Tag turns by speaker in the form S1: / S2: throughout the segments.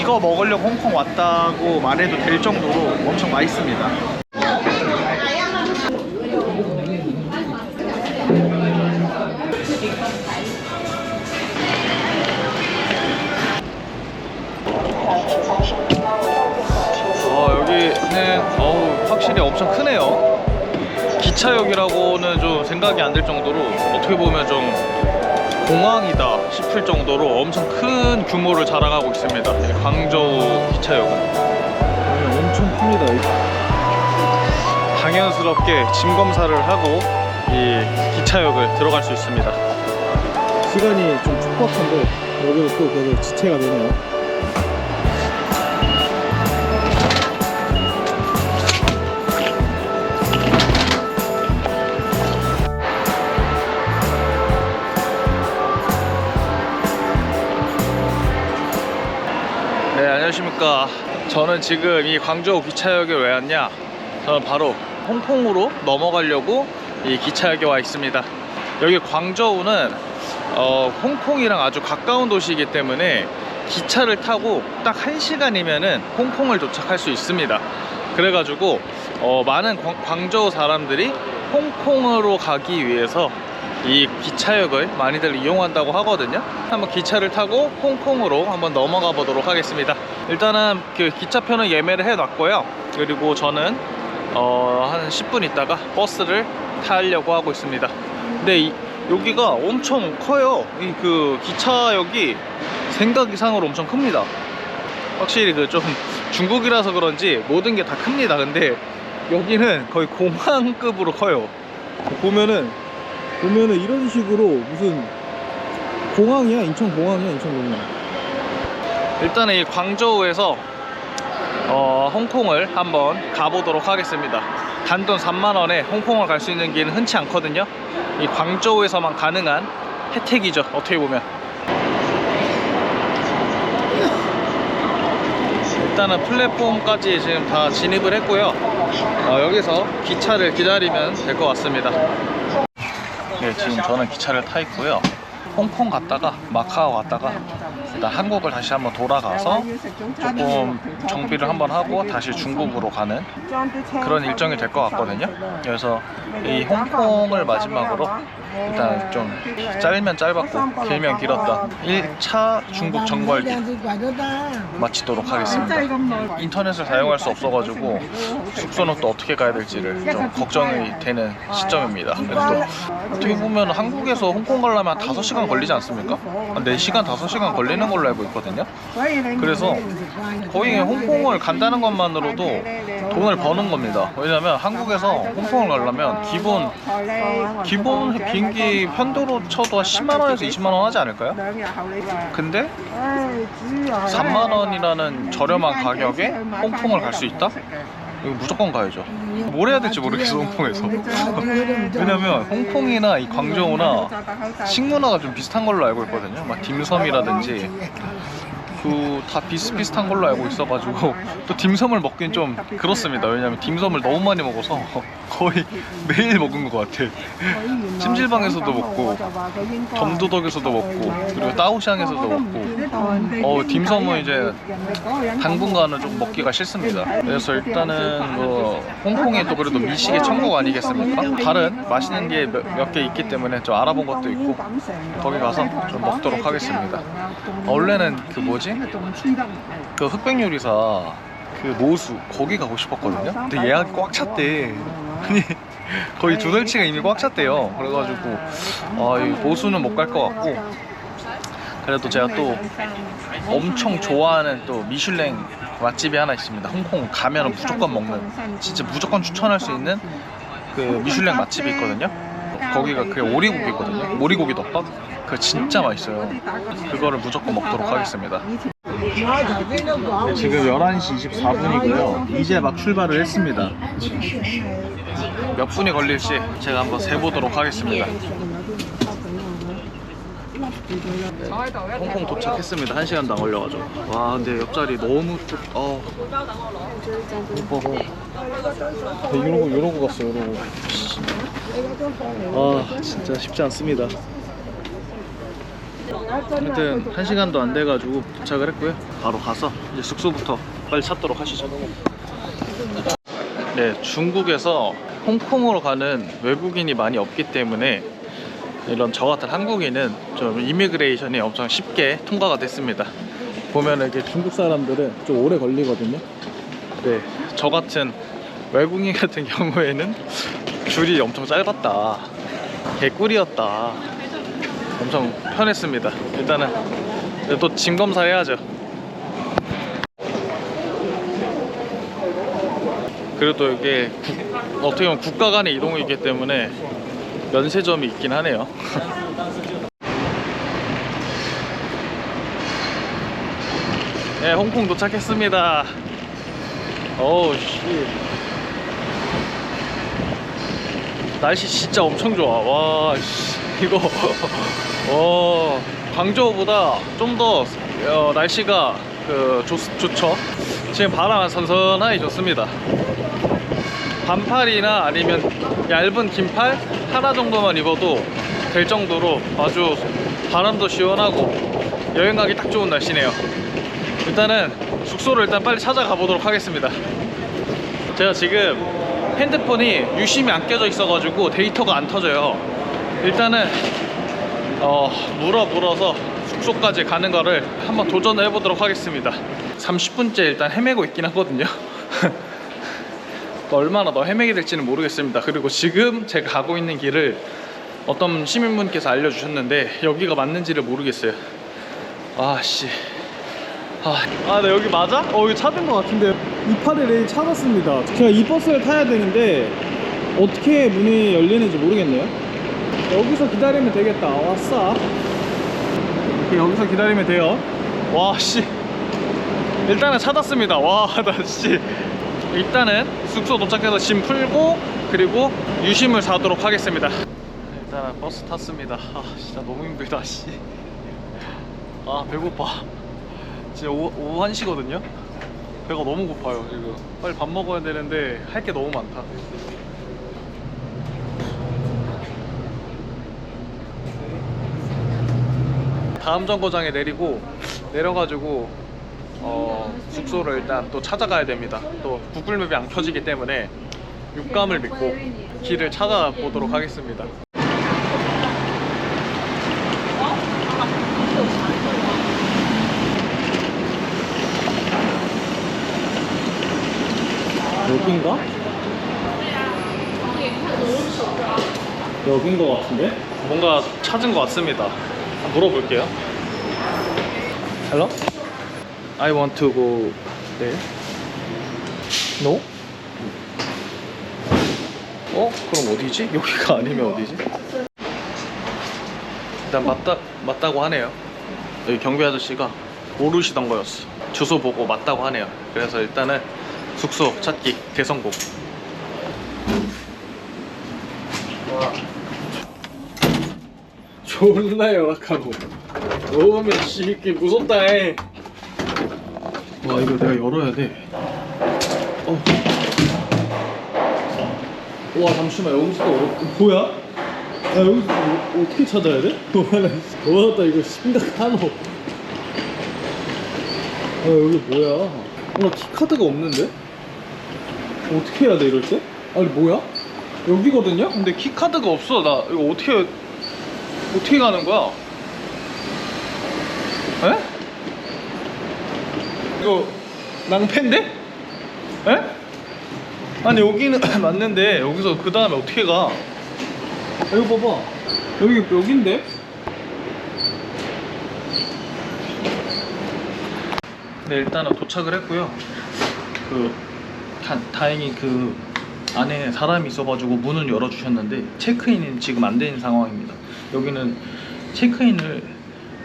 S1: 이거 먹으려고 홍콩 왔다고 말해도 될 정도로 엄청 맛있습니다. 어, 여기는 어우, 확실히 엄청 크네요. 기차역이라고는 좀 생각이 안들 정도로 어떻게 보면 좀 공항이다 싶을 정도로 엄청 큰 규모를 자랑하고 있습니다. 이 광저우 기차역은 엄청 큽니다. 당연스럽게 짐 검사를 하고 이 기차역을 들어갈 수 있습니다.
S2: 시간이 좀 촉박한데 여기는 또 계속 지체가 되네요.
S1: 안녕하십니까. 저는 지금 이 광저우 기차역에 왜 왔냐? 저는 바로 홍콩으로 넘어가려고 이 기차역에 와 있습니다. 여기 광저우는 어, 홍콩이랑 아주 가까운 도시이기 때문에 기차를 타고 딱 1시간이면은 홍콩을 도착할 수 있습니다. 그래가지고 어, 많은 광- 광저우 사람들이 홍콩으로 가기 위해서 이 기차역을 많이들 이용한다고 하거든요. 한번 기차를 타고 홍콩으로 한번 넘어가 보도록 하겠습니다. 일단은 그 기차표는 예매를 해놨고요. 그리고 저는 어, 한 10분 있다가 버스를 타려고 하고 있습니다. 근데 이- 여기가 엄청 커요. 이 그 기차역이 생각 이상으로 엄청 큽니다. 확실히 그 좀 중국이라서 그런지 모든 게 다 큽니다. 근데 여기는 거의 공항급으로 커요.
S2: 보면은 보면은 이런 식으로 무슨 공항이야 인천 공항이야 인천 공항.
S1: 일단은 이 광저우에서 어, 홍콩을 한번 가보도록 하겠습니다. 단돈 3만 원에 홍콩을 갈 수 있는 길은 흔치 않거든요. 이 광저우에서만 가능한 혜택이죠. 어떻게 보면. 일단은 플랫폼까지 지금 다 진입을 했고요. 어, 여기서 기차를 기다리면 될 것 같습니다. 네, 지금 저는 기차를 타 있고요. 홍콩 갔다가 마카오 갔다가 일단 한국을 다시 한번 돌아가서 조금 정비를 한번 하고 다시 중국으로 가는 그런 일정이 될 것 같거든요. 그래서 이 홍콩을 마지막으로 일단 좀 짧으면 짧았고 길면 길었던 1차 중국 정벌기 마치도록 하겠습니다. 인터넷을 사용할 수 없어가지고 숙소는 또 어떻게 가야 될지를 좀 걱정이 되는 시점입니다. 그래서 또 어떻게 보면 한국에서 홍콩 가려면 한 5시간 걸리지 않습니까? 한 4시간, 5시간 걸리는 걸로 알고 있거든요. 그래서 거의 홍콩을 간다는 것만으로도 돈을 버는 겁니다. 왜냐면 한국에서 홍콩을 가려면 기본 기본 비행기 편도로 쳐도 한 10만 원에서 20만 원 하지 않을까요? 근데 3만 원이라는 저렴한 가격에 홍콩을 갈 수 있다? 이거 무조건 가야죠. 뭘 해야 될지 모르겠어 홍콩에서. 왜냐면 홍콩이나 이 광저우나 식문화가 좀 비슷한 걸로 알고 있거든요. 막 딤섬이라든지 그 다 비슷비슷한 걸로 알고 있어가지고 또 딤섬을 먹긴 좀 그렇습니다. 왜냐면 딤섬을 너무 많이 먹어서 거의 매일 먹은 것 같아. 찜질방에서도 먹고 점도덕에서도 먹고 그리고 따오샹에서도 먹고 어 딤섬은 이제 당분간은 좀 먹기가 싫습니다. 그래서 일단은 뭐 홍콩이 또 그래도 미식의 천국 아니겠습니까? 다른 맛있는 게 몇 개 있기 때문에 좀 알아본 것도 있고 거기 가서 좀 먹도록 하겠습니다. 어, 원래는 그 뭐지? 그 흑백 요리사 그 모수 거기 가고 싶었거든요. 근데 예약이 꽉 찼대. 아니 거의 두 달치가 이미 꽉 찼대요. 그래가지고 아, 이 모수는 못 갈 것 같고 그래도 제가 또 엄청 좋아하는 또 미슐랭 맛집이 하나 있습니다. 홍콩 가면 무조건 먹는 진짜 무조건 추천할 수 있는 그 미슐랭 맛집이 있거든요. 거기가 그 오리고기거든요. 오리고기 덮밥. 그거 진짜 맛있어요. 그거를 무조건 먹도록 하겠습니다. 네, 지금 11시 24분이고요. 이제 막 출발을 했습니다. 몇 분이 걸릴지 제가 한번 세보도록 하겠습니다. 홍콩 도착했습니다. 한 시간도 안 걸려가지고. 와, 근데 옆자리 너무 좁. 어. 오빠가
S2: 이러고 이러고 갔어 이러고.
S1: 아, 진짜 쉽지 않습니다. 하여튼 한 시간도 안 돼가지고 도착을 했고요. 바로 가서 이제 숙소부터 빨리 찾도록 하시죠. 네, 중국에서 홍콩으로 가는 외국인이 많이 없기 때문에 이런 저 같은 한국인은 좀 이미그레이션이 엄청 쉽게 통과가 됐습니다. 보면 이렇게 중국 사람들은 좀 오래 걸리거든요. 네, 저 같은 외국인 같은 경우에는 줄이 엄청 짧았다. 개꿀이었다. 엄청 편했습니다. 일단은 또 짐 검사 해야죠. 그리고 또 이게 국- 어떻게 보면 국가 간의 이동이기 때문에 면세점이 있긴 하네요. 네, 홍콩 도착했습니다. 어우, 씨. 날씨 진짜 엄청 좋아. 와, 씨. 이거, 어, 광저우보다 좀더 어, 날씨가 그 좋, 좋죠. 지금 바람 선선하게 좋습니다. 반팔이나 아니면 얇은 긴팔 하나 정도만 입어도 될 정도로 아주 바람도 시원하고 여행 가기 딱 좋은 날씨네요. 일단은 숙소를 일단 빨리 찾아가 보도록 하겠습니다. 제가 지금 핸드폰이 유심히 안 껴져 있어 가지고 데이터가 안 터져요. 일단은 어, 물어 물어서 숙소까지 가는 거를 한번 도전을 해보도록 하겠습니다. 30분째 일단 헤매고 있긴 하거든요. 또 얼마나 더 헤매게 될지는 모르겠습니다. 그리고 지금 제가 가고 있는 길을 어떤 시민분께서 알려주셨는데 여기가 맞는지를 모르겠어요. 아씨. 아, 아, 네 여기 맞아? 어, 여기 찾은 것 같은데.
S2: 이파리 레일 찾았습니다. 제가 이 버스를 타야 되는데 어떻게 문이 열리는지 모르겠네요. 여기서 기다리면 되겠다. 이렇게 여기서 기다리면 돼요.
S1: 와, 씨. 일단은 찾았습니다. 와, 나 씨. 일단은 숙소 도착해서 짐 풀고 그리고 유심을 사도록 하겠습니다. 일단은 버스 탔습니다. 아, 진짜 너무 힘들다, 씨. 아, 배고파. 진짜 오후, 오후 1시거든요. 배가 너무 고파요, 지금. 빨리 밥 먹어야 되는데 할 게 너무 많다. 다음 정거장에 내리고 내려가지고 어, 숙소를 일단 또 찾아가야 됩니다. 또 구글맵이 안 켜지기 때문에 육감을 믿고 길을 찾아보도록 하겠습니다.
S2: 여긴가? 여긴 것 같은데?
S1: 뭔가 찾은 것 같습니다. 물어볼게요. Hello? I want to go there. No? 어? 그럼 어디지? 여기가 아니면 어디지? 일단 맞다, 맞다고 하네요. 여기 경비 아저씨가 모르시던 거였어. 주소 보고 맞다고 하네요. 그래서 일단은 숙소 찾기 대성공. 존나 열악하고 너무 씨끼 무섭다 해. 와 이거 내가 열어야 돼. 어. 와 잠시만 여기서 또 어, 뭐야? 야 여기서 뭐, 어떻게 찾아야 돼? 와나 이거 심각하노. 아 여기 뭐야? 나 키카드가 없는데? 어떻게 해야 돼 이럴 때? 아니 뭐야? 여기거든요? 근데 키카드가 없어 나 이거 어떻게 어떻게 가는 거야? 에? 이거 낭패인데? 에? 아니 여기는 맞는데 여기서 그 다음에 어떻게 가?
S2: 여기 봐봐. 여기 여긴데?
S1: 네 일단은 도착을 했고요. 그 다, 다행히 그 안에 사람이 있어가지고 문은 열어주셨는데 체크인은 지금 안 되는 상황입니다. 여기는 체크인을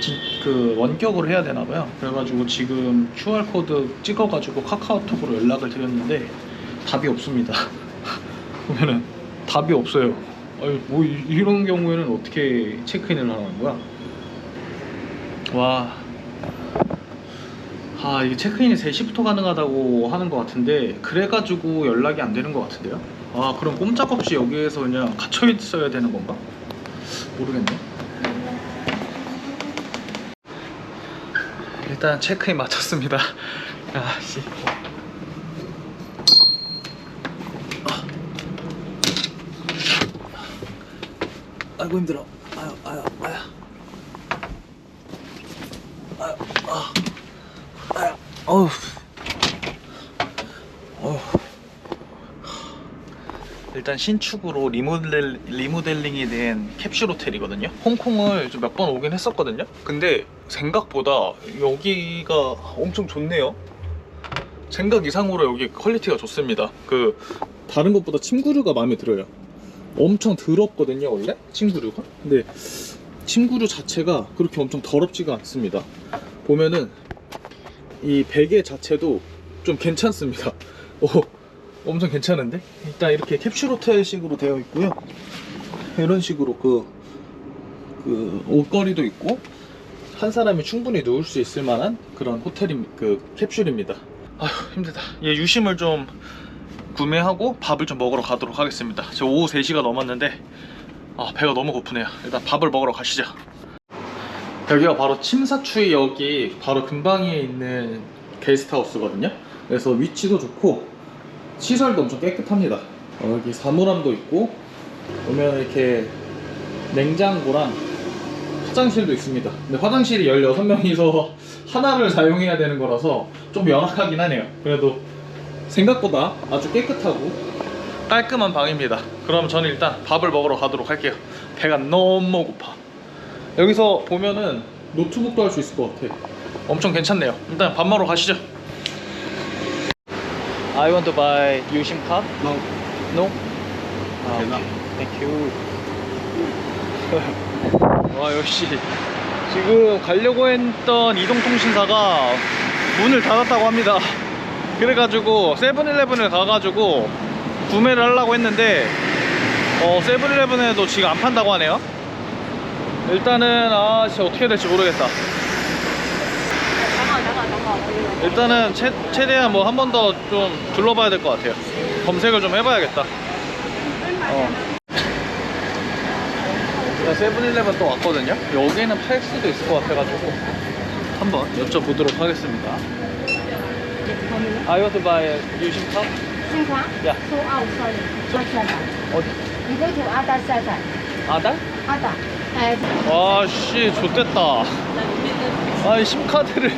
S1: 지- 그 원격으로 해야 되나 봐요. 그래가지고 지금 QR 코드 찍어가지고 카카오톡으로 연락을 드렸는데 답이 없습니다. 보면은 답이 없어요. 아니 뭐 이- 이런 경우에는 어떻게 체크인을 하는 거야? 와. 아 이게 체크인이 3시부터 가능하다고 하는 것 같은데 그래가지고 연락이 안 되는 것 같은데요? 아 그럼 꼼짝없이 여기에서 그냥 갇혀 있어야 되는 건가? 모르겠네. 일단 체크인 마쳤습니다. 아씨. 아이고 힘들어. 아유 아유 아유. 아유 아. 아유 어우. 어우. 일단 신축으로 리모델, 리모델링이 된 캡슐 호텔이거든요. 홍콩을 좀 몇 번 오긴 했었거든요. 근데 생각보다 여기가 엄청 좋네요. 생각 이상으로 여기 퀄리티가 좋습니다. 그 다른 것보다 침구류가 마음에 들어요. 엄청 더럽거든요, 원래 침구류가. 근데 침구류 자체가 그렇게 엄청 더럽지가 않습니다. 보면은 이 베개 자체도 좀 괜찮습니다. 오, 엄청 괜찮은데? 일단 이렇게 캡슐 호텔식으로 되어 있고요. 이런 식으로 그, 그 옷걸이도 있고 한 사람이 충분히 누울 수 있을 만한 그런 호텔이 그 캡슐입니다. 아휴 힘들다. 얘 유심을 좀 구매하고 밥을 좀 먹으러 가도록 하겠습니다. 지금 오후 3시가 넘었는데 아, 배가 너무 고프네요. 일단 밥을 먹으러 가시죠. 여기가 바로 침사추이 역이 바로 근방에 있는 게스트하우스거든요. 그래서 위치도 좋고 시설도 엄청 깨끗합니다. 어, 여기 사물함도 있고 보면 이렇게 냉장고랑 화장실도 있습니다. 근데 화장실이 16명이서 하나를 사용해야 되는 거라서 좀 열악하긴 하네요. 그래도 생각보다 아주 깨끗하고 깔끔한 방입니다. 그럼 저는 일단 밥을 먹으러 가도록 할게요. 배가 너무 고파. 여기서 보면은 노트북도 할 수 있을 것 같아. 엄청 괜찮네요. 일단 밥 먹으러 가시죠. I want to buy 유심 card.
S2: No.
S1: No? 아. 오케이. Thank you. 와 역시 지금 가려고 했던 이동통신사가 문을 닫았다고 합니다. 그래가지고 세븐일레븐을 가가지고 구매를 하려고 했는데 어 세븐일레븐에도 지금 안 판다고 하네요. 일단은 아 진짜 어떻게 될지 모르겠다. 일단은 최, 최대한 뭐 한 번 더 좀 둘러봐야 될 것 같아요. 검색을 좀 해봐야겠다. 어. 세븐일레븐 또 왔거든요. 여기는 팔 수도 있을 것 같아가지고 한번 여쭤보도록 하겠습니다. I want to buy a 유심 컵.
S3: Sinh Hóa?
S1: Dạ.
S3: Số out, sorry. Số center.
S1: 어디?
S3: You go to other.
S1: 아달?
S3: Other. Uh,
S1: 와씨 좋됐다. 아이 심카드를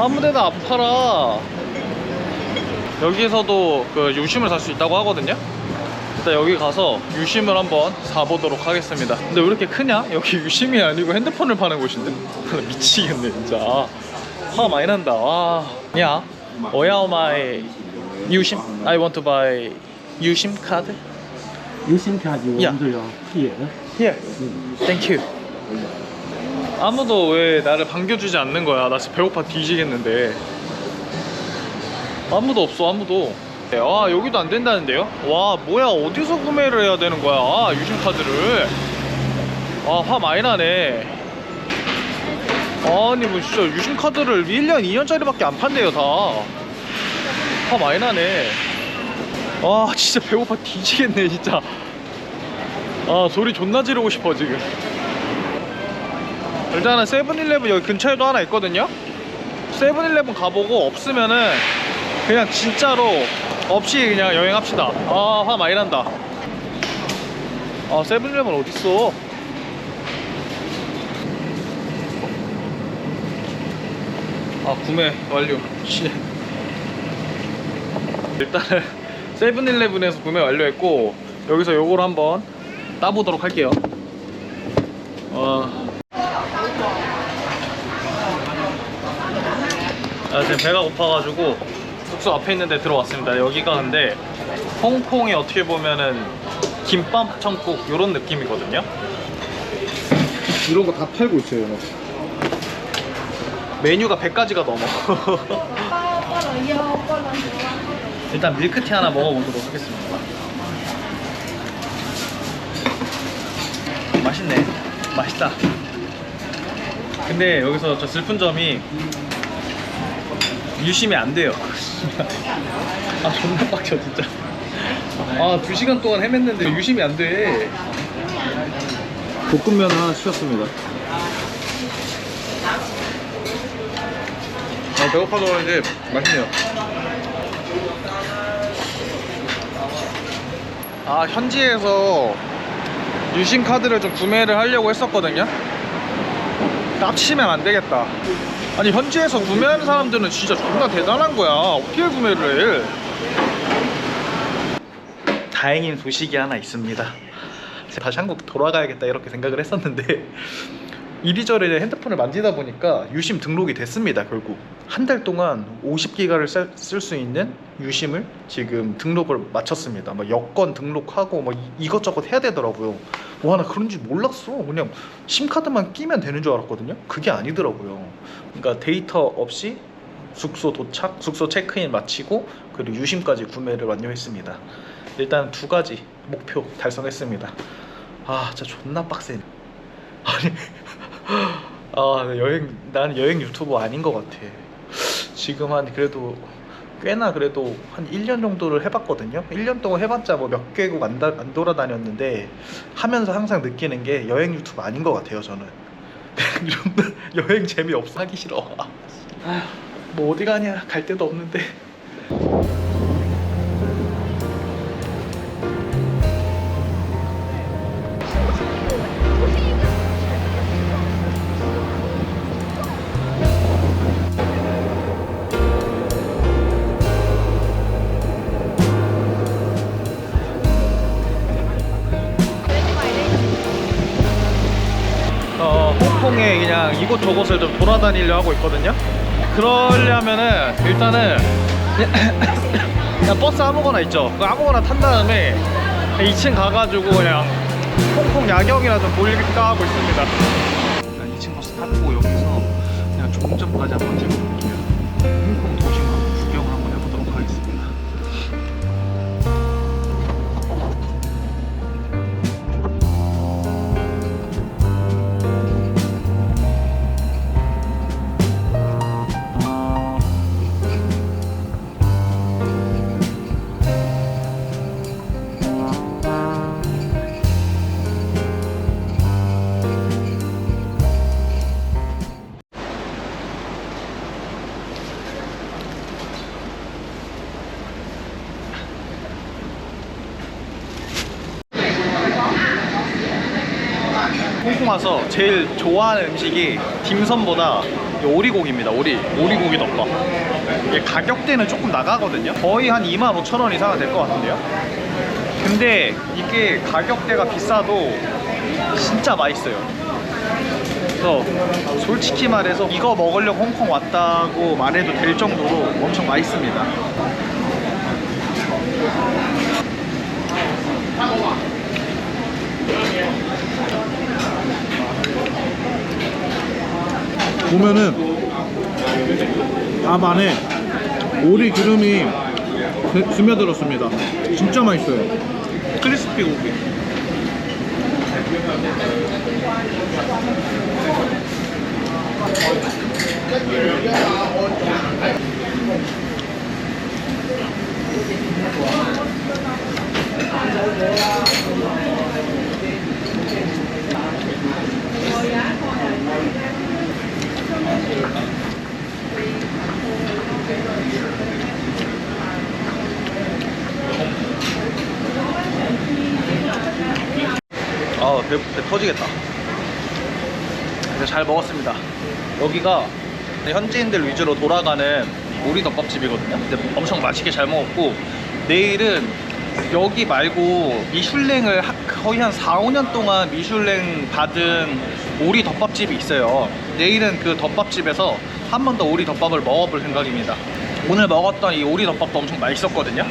S1: 아무 데나 안 팔아. 여기서도 그 유심을 살 수 있다고 하거든요. 일단 여기 가서 유심을 한번 사보도록 하겠습니다. 근데 왜 이렇게 크냐? 여기 유심이 아니고 핸드폰을 파는 곳인데 미치겠네 진짜. 화 많이 난다. 와. 야, 어야 마이 유심? I want to buy 유심 카드.
S4: 유심 카드
S1: 야.
S4: 원도요. 예.
S1: Here. Thank you. 아무도 왜 나를 반겨주지 않는 거야? 나 진짜 배고파 뒤지겠는데. 아무도 없어, 아무도. 아, 여기도 안 된다는데요? 와, 뭐야, 어디서 구매를 해야 되는 거야? 아, 유심카드를. 아, 화 많이 나네. 아니, 뭐, 진짜 유심카드를 1년, 2년짜리 밖에 안 판대요, 다. 화 많이 나네. 아, 진짜 배고파 뒤지겠네, 진짜. 아 소리 존나 지르고 싶어 지금 일단은 세븐일레븐 여기 근처에도 하나 있거든요 세븐일레븐 가보고 없으면은 그냥 진짜로 없이 그냥 여행합시다 아 화 많이 난다 아 세븐일레븐 어딨어 아 구매 완료 씨. 일단은 세븐일레븐에서 구매 완료했고 여기서 요걸 한번 따보도록 할게요. 어. 아, 지금 배가 고파가지고 숙소 앞에 있는데 들어왔습니다. 여기가 근데 홍콩이 어떻게 보면은 김밥 천국 이런 느낌이거든요.
S2: 이런 거 다 팔고 있어요.
S1: 메뉴가 100가지가 넘어. 일단 밀크티 하나 먹어보도록 하겠습니다. 맛있네. 맛있다. 근데 여기서 저 슬픈 점이 유심이 안 돼요. 아 존나 빡쳐 진짜. 아 두 시간 동안 헤맸는데 유심이 안 돼.
S2: 볶음면 하나 시켰습니다.
S1: 아, 배고파서 그런지 맛있네요. 아, 현지에서 유심 카드를 좀 구매를 하려고 했었거든요. 깝치면 안 되겠다. 아니, 현지에서 구매하는 사람들은 진짜 존나 대단한 거야. 어떻게 구매를 해? 다행인 소식이 하나 있습니다. 다시 한국 돌아가야겠다 이렇게 생각을 했었는데 이리저리 핸드폰을 만지다 보니까 유심 등록이 됐습니다 결국. 한 달 동안 50기가를 쓸 수 있는 유심을 지금 등록을 마쳤습니다. 막 여권 등록하고 뭐 이- 이것저것 해야 되더라고요. 와 나 그런 줄 몰랐어. 그냥 심카드만 끼면 되는 줄 알았거든요. 그게 아니더라고요. 그러니까 데이터 없이 숙소 도착, 숙소 체크인 마치고 그리고 유심까지 구매를 완료했습니다. 일단 두 가지 목표 달성했습니다. 아 진짜 존나 빡세네. 아니 아 여행 나는 여행 유튜버 아닌 것 같아. 지금 한 그래도 꽤나 그래도 한 1년 정도를 해봤거든요. 1년 동안 해봤자 뭐 몇 개국 안, 다- 안 돌아다녔는데 하면서 항상 느끼는 게 여행 유튜브 아닌 것 같아요 저는. 여행 재미없어. 하기 싫어. 아휴 뭐 어디 가냐? 갈 데도 없는데 이곳 저곳을 좀 돌아다니려 하고 있거든요. 그러려면은 일단은 그냥 버스 아무거나 있죠. 그 아무거나 탄 다음에 2층 가가지고 그냥 홍콩 야경이나 좀 볼까 하고 있습니다. 2층 버스 타고 여기서 그냥 종점까지 한번 찍어볼게요. 홍콩 와서 제일 좋아하는 음식이 딤섬보다 이 오리고기입니다. 오리 오리고기 덮밥. 이게 가격대는 조금 나가거든요. 거의 한 2만 5천 원 이상은 될 것 같은데요. 근데 이게 가격대가 비싸도 진짜 맛있어요. 그래서 솔직히 말해서 이거 먹으려고 홍콩 왔다고 말해도 될 정도로 엄청 맛있습니다.
S2: 보면은 밥 안에 오리 기름이 스- 스며들었습니다. 진짜 맛있어요. 크리스피 고기.
S1: 아, 배, 배 터지겠다. 잘 먹었습니다. 여기가 현지인들 위주로 돌아가는 오리 덮밥집이거든요. 근데 엄청 맛있게 잘 먹었고 내일은 여기 말고 미슐랭을 하- 거의 한 4, 5년 동안 미슐랭 받은 오리 덮밥집이 있어요. 내일은 그 덮밥집에서 한 번 더 오리 덮밥을 먹어볼 생각입니다. 오늘 먹었던 이 오리 덮밥도 엄청 맛있었거든요.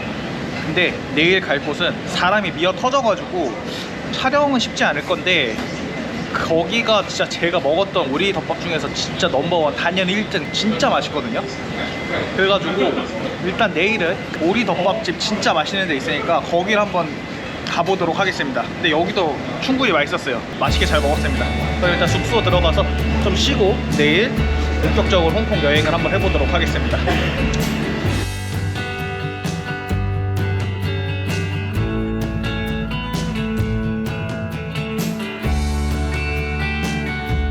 S1: 근데 내일 갈 곳은 사람이 미어 터져가지고 촬영은 쉽지 않을 건데 거기가 진짜 제가 먹었던 오리 덮밥 중에서 진짜 넘버원 단연 1등 진짜 맛있거든요. 그래가지고 일단 내일은 오리 덮밥집 진짜 맛있는 데 있으니까 거기를 한번 가보도록 하겠습니다. 근데 여기도 충분히 맛있었어요. 맛있게 잘 먹었습니다. 그럼 일단 숙소 들어가서 좀 쉬고 내일 본격적으로 홍콩 여행을 한번 해보도록 하겠습니다